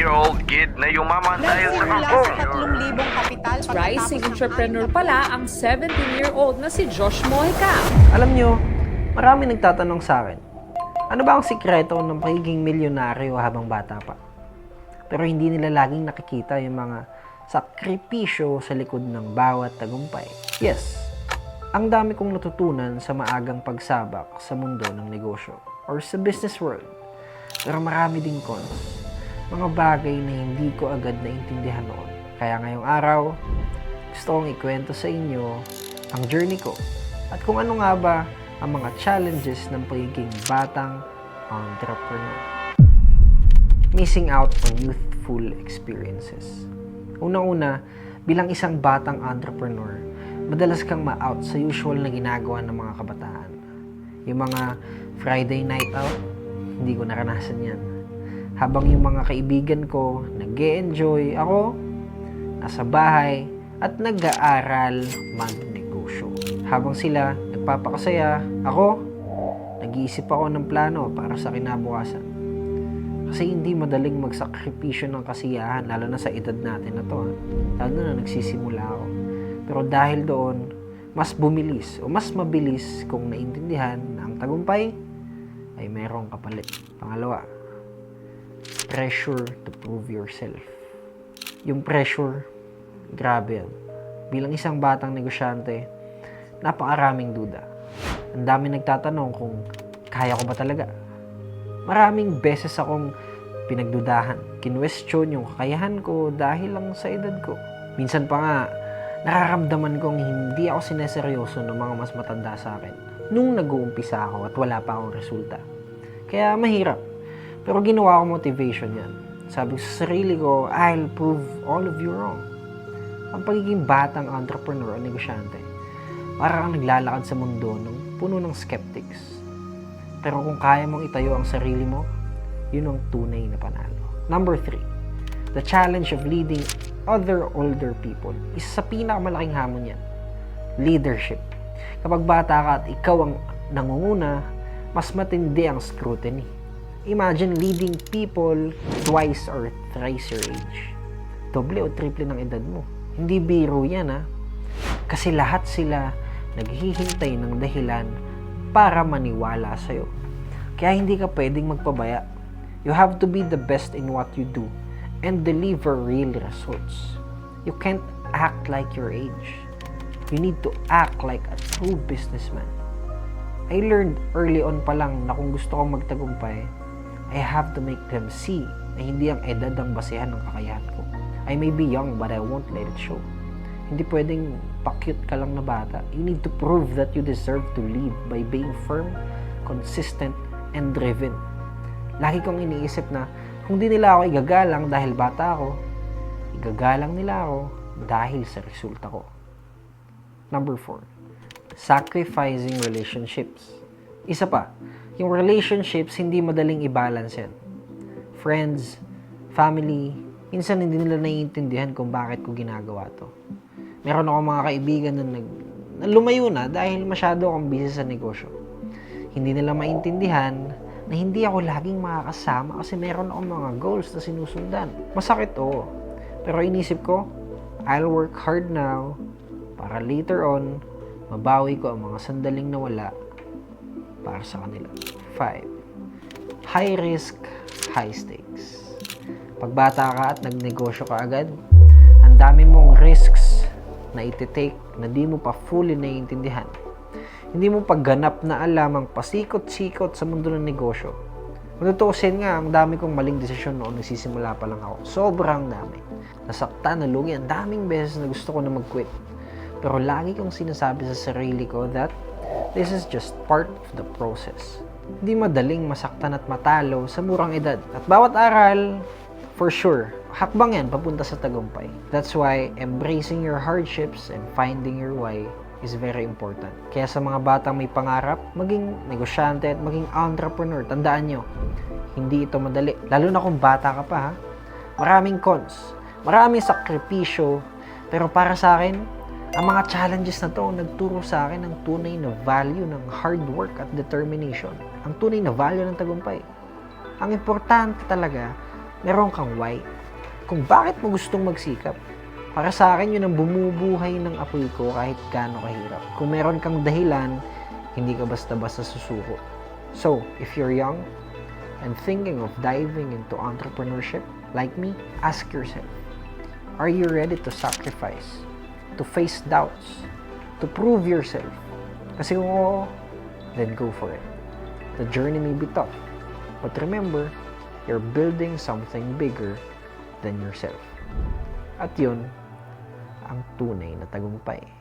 17-year-old kid na yumaman dahil sa Nagsimula kangkong. sa 3,000 kapital. Rising entrepreneur pala ang 17-year-old na si Josh Mojica. Alam nyo, marami nagtatanong sa akin, ano ba ang sikreto ng pagiging milyonaryo habang bata pa? Pero hindi nila laging nakikita yung mga sakripisyo sa likod ng bawat tagumpay. Yes, ang dami kong natutunan sa maagang pagsabak sa mundo ng negosyo or sa business world. Pero marami ding cons. Mga bagay na hindi ko agad naintindihan noon. Kaya ngayong araw, gusto kong ikwento sa inyo ang journey ko at kung ano nga ba ang mga challenges ng pagiging batang entrepreneur. Missing out on youthful experiences. Unang-una, bilang isang batang entrepreneur, madalas kang ma-out sa usual na ginagawa ng mga kabataan. Yung mga Friday night out, hindi ko naranasan yan. Habang yung mga kaibigan ko nag enjoy ako nasa bahay at nag-aaral magnegosyo. Habang sila nagpapakasaya, ako nag-iisip ako ng plano para sa kinabukasan. Kasi hindi madaling magsakripisyo ng kasiyahan, lalo na sa edad natin na to. ha. Lalo na nagsisimula ako. Pero dahil doon, mas bumilis o mas mabilis kung naintindihan na ang tagumpay ay merong kapalit. Pangalawa, pressure to prove yourself. Yung pressure, grabe yan. Bilang isang batang negosyante, napakaraming duda. Ang dami nagtatanong kung kaya ko ba talaga. Maraming beses akong pinagdudahan. Kinwestiyon yung kakayahan ko dahil lang sa edad ko. Minsan pa nga, nararamdaman kong hindi ako sineseryoso ng mga mas matanda sa akin nung nag-uumpisa ako at wala pa akong resulta. Kaya mahirap. Pero ginawa ko motivation yan. Sabi ko sa sarili ko, I'll prove all of you wrong. Ang pagiging batang entrepreneur o negosyante, para kang naglalakad sa mundo ng puno ng skeptics. Pero kung kaya mong itayo ang sarili mo, yun ang tunay na panalo. Number three, the challenge of leading other older people. Isa sa pinakamalaking hamon yan, leadership. Kapag bata ka at ikaw ang nangunguna, mas matindi ang scrutiny. Imagine leading people twice or thrice your age. Doble o triple ng edad mo. Hindi biro yan ha. Kasi lahat sila naghihintay ng dahilan para maniwala sa'yo. Kaya hindi ka pwedeng magpabaya. You have to be the best in what you do and deliver real results. You can't act like your age. You need to act like a true businessman. I learned early on pa lang na kung gusto kong magtagumpay, I have to make them see na hindi ang edad ang basehan ng kakayahan ko. I may be young but I won't let it show. Hindi pwedeng pakyut ka lang na bata. You need to prove that you deserve to lead by being firm, consistent, and driven. Lagi kong iniisip na kung di nila ako igagalang dahil bata ako, igagalang nila ako dahil sa resulta ko. Number 4. Sacrificing relationships. Isa pa, yung relationships hindi madaling i-balance yan. Friends, family, minsan hindi nila naiintindihan kung bakit ko ginagawa to. Meron ako mga kaibigan na, nag, na lumayo na dahil masyado akong busy sa negosyo. Hindi nila maintindihan na hindi ako laging makakasama kasi meron akong mga goals na sinusundan. Masakit oo. Pero inisip ko, I'll work hard now para later on, mabawi ko ang mga sandaling nawala para sa kanila. 5. High risk, high stakes. Pag bata ka at nagnegosyo ka agad, ang dami mong risks na iti-take na di mo pa fully naiintindihan. Hindi mo pa ganap na alam ang pasikot-sikot sa mundo ng negosyo. Kung tutuusin nga, ang dami kong maling desisyon noon nagsisimula pa lang ako. Sobrang dami. Nasaktan, nalugi, ang daming beses na gusto ko na mag-quit. Pero lagi kong sinasabi sa sarili ko that this is just part of the process. Hindi madaling masaktan at matalo sa murang edad. At bawat aral, for sure, hakbang yan papunta sa tagumpay. That's why embracing your hardships and finding your why is very important. Kaya sa mga batang may pangarap, maging negosyante at maging entrepreneur, tandaan nyo, hindi ito madali. Lalo na kung bata ka pa ha. Maraming cons, maraming sakripisyo, pero para sa akin, ang mga challenges na to nagturo sa akin ng tunay na value ng hard work at determination. Ang tunay na value ng tagumpay. Ang importante talaga, meron kang why. Kung bakit mo gustong magsikap. Para sa akin, yun ang bumubuhay ng apoy ko kahit gaano kahirap. Kung meron kang dahilan, hindi ka basta-basta susuko. So, if you're young and thinking of diving into entrepreneurship, like me, ask yourself, are you ready to sacrifice, to face doubts, to prove yourself? Kasi kung oo, then go for it. The journey may be tough, but remember, you're building something bigger than yourself. At yun, ang tunay na tagumpay.